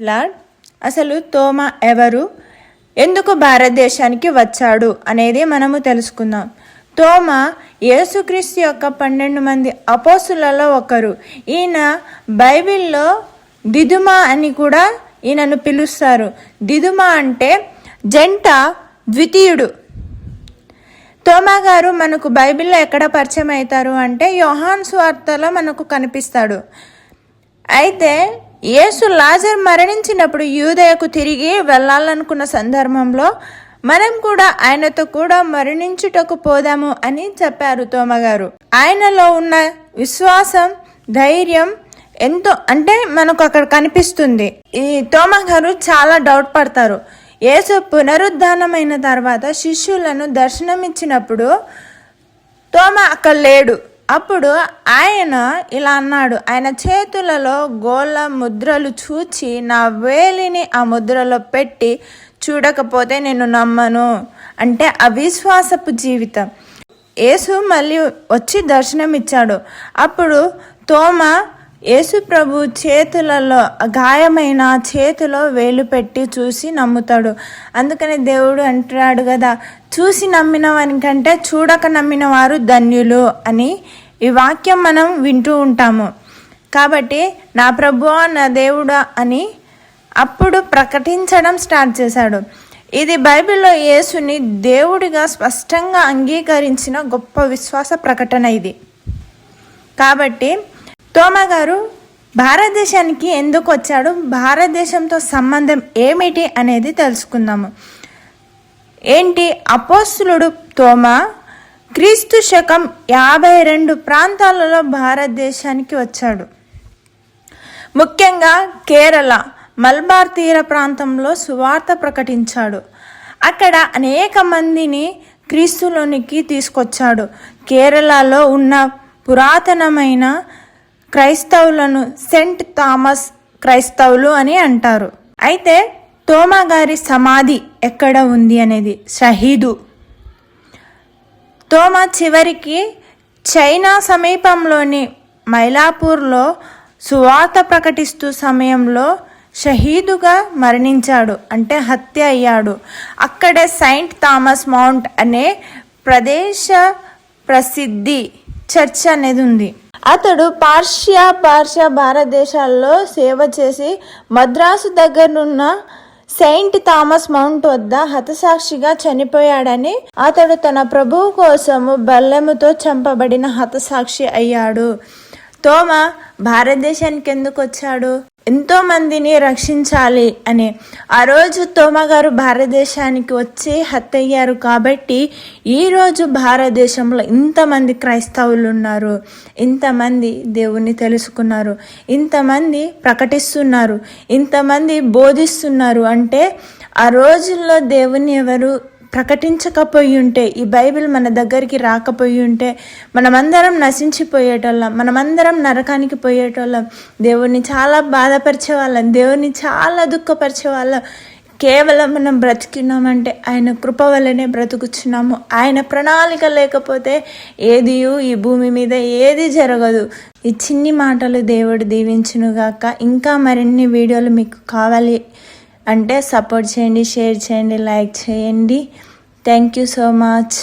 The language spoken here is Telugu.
లార్డ్ అసలు తోమ ఎవరు? ఎందుకు భారతదేశానికి వచ్చాడు? అనేది మనము తెలుసుకుందాం. తోమ యేసుక్రీస్తు యొక్క పన్నెండు మంది అపోసులలో ఒకరు. ఈయన బైబిల్లో దిదుమ అని కూడా ఈయనను పిలుస్తారు. దిదుమ అంటే జంట ద్వితీయుడు. తోమా గారు మనకు బైబిల్లో ఎక్కడ పరిచయం అవుతారు అంటే యోహాన్ స్వార్తలో మనకు కనిపిస్తాడు. అయితే యేసు లాజర్ మరణించినప్పుడు యూదయకు తిరిగి వెళ్ళాలనుకున్న సందర్భంలో మనం కూడా ఆయనతో కూడా మరణించుటకు పోదాము అని చెప్పారు తోమగారు ఆయనలో ఉన్న విశ్వాసం ధైర్యం ఎంతో అంటే మనకు అక్కడ కనిపిస్తుంది. ఈ తోమ గారు చాలా డౌట్ పడతారు. యేసు పునరుద్ధానమైన తర్వాత శిష్యులను దర్శనమిచ్చినప్పుడు తోమ అక్కడ లేడు. అప్పుడు ఆయన ఇలా అన్నాడు ఆయన చేతులలో గోళ ముద్రలు చూచి నా వేలిని ఆ ముద్రలో పెట్టి చూడకపోతే నేను నమ్మను. అంటే అవిశ్వాసపు జీవితం. యేసు మళ్ళీ వచ్చి దర్శనం ఇచ్చాడు అప్పుడు తోమ యేసు ప్రభు చేతులలో గాయమైన చేతిలో వేలు పెట్టి చూసి నమ్ముతాడు. అందుకని దేవుడు అంటున్నాడు కదా చూసి నమ్మిన వానికంటే చూడక నమ్మిన వారు ధన్యులు అని ఈ వాక్యం మనం వింటూ ఉంటాము. కాబట్టి నా ప్రభువా నా దేవుడా అని అప్పుడు ప్రకటించడం స్టార్ట్ చేశాడు. ఇది బైబిల్లో యేసుని దేవుడిగా స్పష్టంగా అంగీకరించిన గొప్ప విశ్వాస ప్రకటన ఇది. కాబట్టి తోమ గారు భారతదేశానికి ఎందుకు వచ్చాడు? భారతదేశంతో సంబంధం ఏమిటి అనేది తెలుసుకుందాము. ఏంటి? అపోస్తులుడు తోమా క్రీస్తు శకం యాభై రెండు ప్రాంతాలలో భారతదేశానికి వచ్చాడు. ముఖ్యంగా కేరళ మల్బార్ తీర ప్రాంతంలో సువార్త ప్రకటించాడు. అక్కడ అనేక మందిని క్రీస్తులోనికి తీసుకొచ్చాడు. కేరళలో ఉన్న పురాతనమైన క్రైస్తవులను సెంట్ థామస్ క్రైస్తవులు అని అంటారు. అయితే తోమా గారి సమాధి ఎక్కడ ఉంది అనేది? షహీదు. తోమా చివరికి చైనా సమీపంలోని మైలాపూర్లో సువార్త ప్రకటిస్తూ సమయంలో షహీదుగా మరణించాడు అంటే హత్య అయ్యాడు. అక్కడే సెయింట్ థామస్ మౌంట్ అనే ప్రదేశ ప్రసిద్ధి చర్చ్ అనేది ఉంది. అతడు పార్షియా పార్షియా భారతదేశాల్లో సేవ చేసి మద్రాసు దగ్గరున్న సెయింట్ థామస్ మౌంట్ వద్ద హతసాక్షిగా చనిపోయాడని అతడు తన ప్రభువు కోసము బల్లెముతో చంపబడిన హతసాక్షి అయ్యాడు. తోమ భారతదేశానికి ఎందుకు వచ్చాడు ఎంతో మందిని రక్షించాలి అని. ఆ రోజు తోమగారు భారతదేశానికి వచ్చి హత్యయ్యారు కాబట్టి ఈరోజు భారతదేశంలో ఇంతమంది క్రైస్తవులు ఉన్నారు. ఇంతమంది దేవుణ్ణి తెలుసుకున్నారు. ఇంతమంది ప్రకటిస్తున్నారు. ఇంతమంది బోధిస్తున్నారు. అంటే ఆ రోజుల్లో దేవుని ఎవరు ప్రకటించకపోయి ఉంటే ఈ బైబిల్ మన దగ్గరికి రాకపోయి ఉంటే మనమందరం నశించిపోయేటోళ్ళం మనమందరం నరకానికి పోయేటోళ్ళం. దేవుణ్ణి చాలా బాధపరిచే వాళ్ళం దేవుణ్ణి చాలా దుఃఖపరిచే వాళ్ళం కేవలం మనం బ్రతికినామంటే ఆయన కృప వల్లనే బ్రతుకుచున్నాము. ఆయన ప్రణాళిక లేకపోతే ఏది ఈ భూమి మీద ఏది జరగదు. ఈ చిన్ని మాటలు దేవుడు దీవించునుగాక. ఇంకా మరిన్ని వీడియోలు మీకు కావాలి. అంటే సపోర్ట్ చేయండి షేర్ చేయండి లైక్ చేయండి. Thank you so much